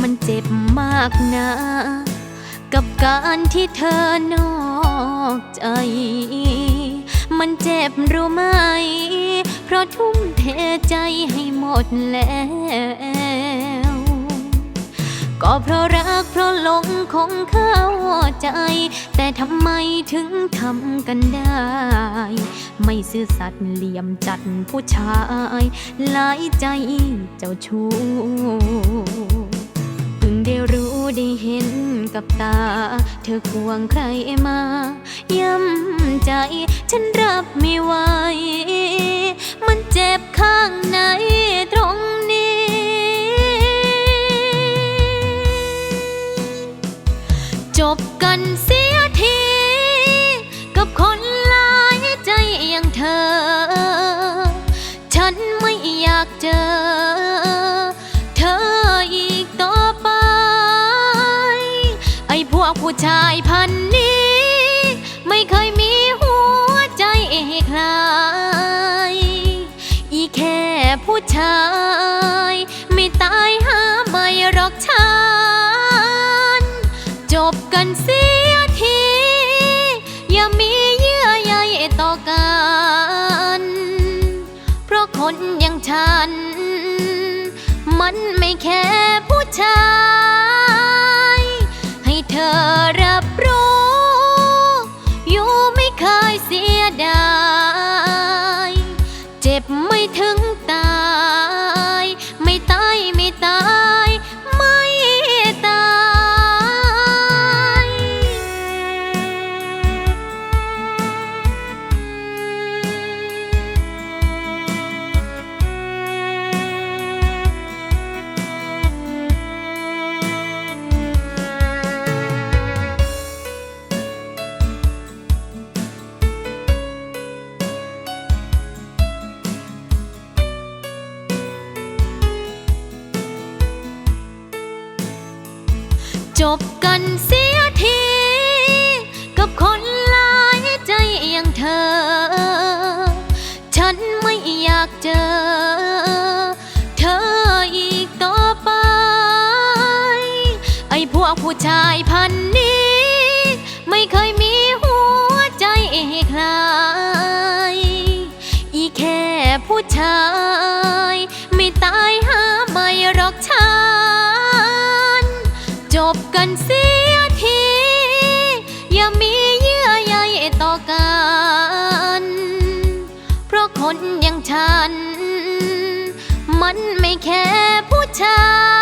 มันเจ็บมากนะ กับการที่เธอนอกใจ มันเจ็บรู้ไหม เพราะทุ่มเทใจให้หมดแล้ว ก็เพราะรักเพราะหลงของเข้าใจ แต่ทำไมถึงทำกันได้ ไม่ซื่อสัตย์เหลี่ยมจัดผู้ชายหลายใจเจ้าชู้ กับตา เธอควงใครมา ย้ำใจ ฉันรับไม่ไหว มันเจ็บข้างในตรงนี้ จบกันส ผู้ชายพันนี้ ไม่เคยมีหัวใจใหใครอีแค่ผู้ชาย ไม่ตายหาไม่หรอกฉัน จบกันเสียที อย่ามีเยื่อใยต่อกัน เพราะคนอย่างฉัน มันไม่แค่ผู้ชาย ไม่ถึงตา จบกันเสียที กับคนหลายใจอย่างเธอ ฉันไม่อยากเจอ เธออีกต่อไป ไอ้พวกผู้ชายพัน บกันเสียที อย่ามีเยื่อใยต่อกัน เพราะคนอย่างฉัน มันไม่แค่ผู้ชาย